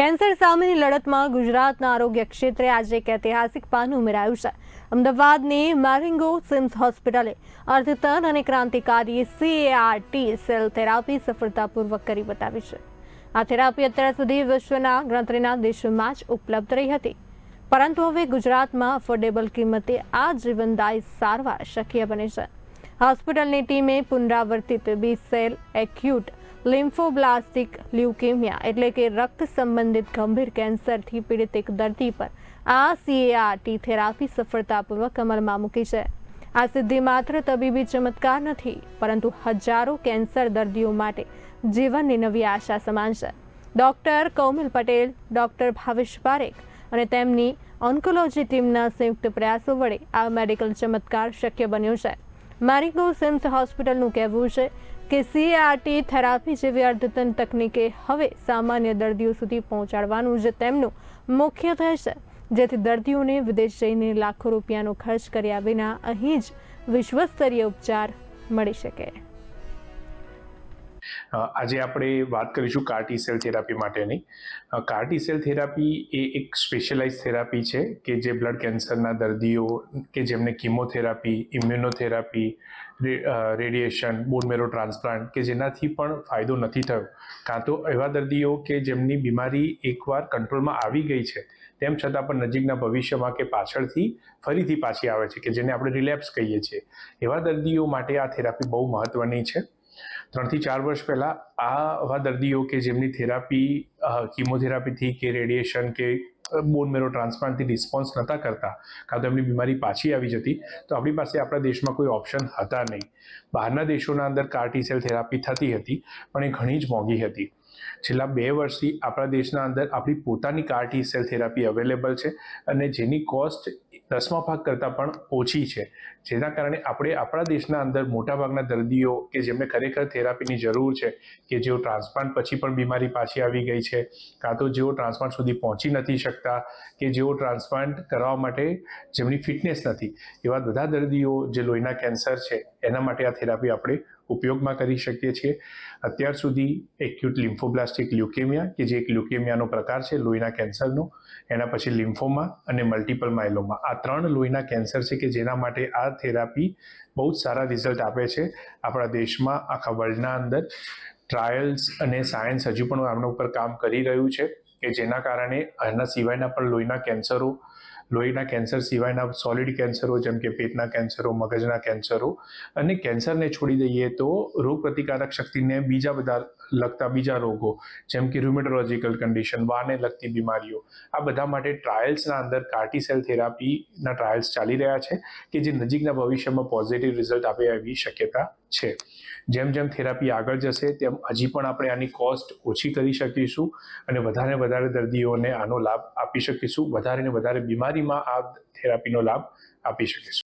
Cancer સામેની લડતમાં ગુજરાતના આરોગ્ય ક્ષેત્રે આજે એક ઐતિહાસિક પાનું ઉમેરાયું છે. અમદાવાદની મેરિંગો સિમ્સ હોસ્પિટલે અર્થતન અને ક્રાંતિકારી સીએઆરટી સેલ થેરાપી સફળતાપૂર્વક કરી બતાવી છે. આ થેરાપી અત્યાર સુધી વિશ્વના ગણતરીના દેશોમાં જ ઉપલબ્ધ રહી હતી. પરંતુ હવે ગુજરાતમાં અફોર્ડેબલ કિંમતે આ જીવનદાયી સારવાર શક્ય બને છે. હોસ્પિટલની ટીમે પુનરાવર્તિત B cell acute lymphoblastic leukaemia એટલે કે રક્ત સંબંધિત ગંભીર કેન્સરથી પીડિત એક દર્દી પર આ સીએઆરટી થેરાપી સફળતાપૂર્વક અમલમાં મૂકી છે. આ સિદ્ધિ માત્ર તબીબી ચમત્કાર નથી, પરંતુ હજારો કેન્સર દર્દીઓ માટે જીવનની નવી આશા સમાન છે. ડૉક્ટર કૌમિલ પટેલ, ડૉક્ટર ભાવેશ પારેખ અને તેમની ઓન્કોલોજી ટીમના સંયુક્ત પ્રયાસો વડે આ મેડિકલ ચમત્કાર શક્ય બન્યો છે. મેરિગો સિમ્સ હોસ્પિટલનું કહેવું છે કે સીઆરટી થેરાપી જેવી અર્ધતન તકનીકે હવે સામાન્ય દર્દીઓ સુધી પહોંચાડવાનું જે તેમનું મુખ્ય થશે જેથી દર્દીઓને વિદેશ જઈને લાખો રૂપિયાનો ખર્ચ કર્યા વિના અહીં જ વિશ્વસ્તરીય ઉપચાર મળી શકે. આજે આપણે વાત કરીશું કાર્ટી સેલ થેરાપી માટેની. કાર્ટી સેલ થેરાપી એ એક સ્પેશિયલાઇઝ થેરાપી છે કે જે બ્લડ કેન્સરના દર્દીઓ કે જેમને chemotherapy immunotherapy radiation bone marrow transplant કે જેનાથી પણ ફાયદો નથી થયો. કાં તો એવા દર્દીઓ કે જેમની બીમારી એકવાર કંટ્રોલમાં આવી ગઈ છે, તેમ છતાં પણ નજીકના ભવિષ્યમાં કે પાછળથી ફરીથી પાછી આવે છે કે જેને આપણે રિલેપ્સ કહીએ છીએ. એવા દર્દીઓ માટે આ થેરાપી બહુ મહત્ત્વની છે. ત્રણથી ચાર વર્ષ પહેલાં આવા દર્દીઓ કે જેમની થેરાપી કિમોથેરાપીથી કે રેડિયેશન કે બોન મેરો ટ્રાન્સપ્લાન્ટથી રિસ્પોન્સ નહોતા કરતા, કાં તો એમની બીમારી પાછી આવી જતી, તો આપણી પાસે આપણા દેશમાં કોઈ ઓપ્શન હતા નહીં. બહારના દેશોના અંદર કાર્ટી થેરાપી થતી હતી, પણ એ ઘણી જ મોંઘી હતી. છેલ્લા બે વર્ષથી આપણા દેશના અંદર આપણી પોતાની કાર્ટી સેલ થેરાપી અવેલેબલ છે અને જેની કોસ્ટ દસમા ભાગ કરતાં પણ ઓછી છે. જેના કારણે આપણે આપણા દેશના અંદર મોટાભાગના દર્દીઓ કે જેમને ખરેખર થેરાપીની જરૂર છે કે જેઓ ટ્રાન્સપ્લાન્ટ પછી પણ બીમારી પાછી આવી ગઈ છે, કાં તો જેઓ ટ્રાન્સપ્લાન્ટ સુધી પહોંચી નથી શકતા કે જેઓ ટ્રાન્સપ્લાન્ટ કરવા માટે જેમની ફિટનેસ નથી. એવા બધા દર્દીઓ જે લોહીના કેન્સર છે, એના માટે આ થેરાપી આપણે ઉપયોગમાં કરી શકીએ છીએ. અત્યાર સુધી એક્યુટ લિમ્ફોબ્લાસ્ટિક લ્યુકેમિયા કે જે એક લ્યુકેમિયાનો પ્રકાર છે લોહીના કેન્સરનો, એના પછી લિમ્ફોમા અને મલ્ટિપલ માયલોમા. આ ત્રણ લોહીના કેન્સર છે કે જેના માટે આ થેરાપી બહુ જ સારા રિઝલ્ટ આપે છે. આપણા દેશમાં આખા વર્લ્ડના અંદર ટ્રાયલ્સ અને સાયન્સ હજુ પણ આમના ઉપર કામ કરી રહ્યું છે કે જેના કારણે આના સિવાયના પણ લોહીના કેન્સરો લોહીના કેન્સર સિવાયના સોલિડ કેન્સરો જેમ કે પેટના કેન્સરો મગજના કેન્સરો અને કેન્સરને છોડી દઈએ તો રોગ પ્રતિકારક શક્તિને બીજા બધા લગતા બીજા રોગો જેમ કે રુમેટોલોજીકલ કન્ડિશન વાને લગતી બીમારીઓ, આ બધા માટે ટ્રાયલ્સના અંદર કાર્ટી સેલ થેરાપીના ટ્રાયલ્સ ચાલી રહ્યા છે કે જે નજીકના ભવિષ્યમાં પોઝિટિવ રિઝલ્ટ આપે એવી શક્યતા છે. જેમ જેમ થેરાપી આગળ જશે, તેમ હજી પણ આપણે આની કોસ્ટ ઓછી કરી શકીશું અને વધારે વધારે દર્દીઓને આનો લાભ આપી શકીશું. વધારે ને વધારે બીમારીમાં આ થેરાપીનો લાભ આપી શકીશું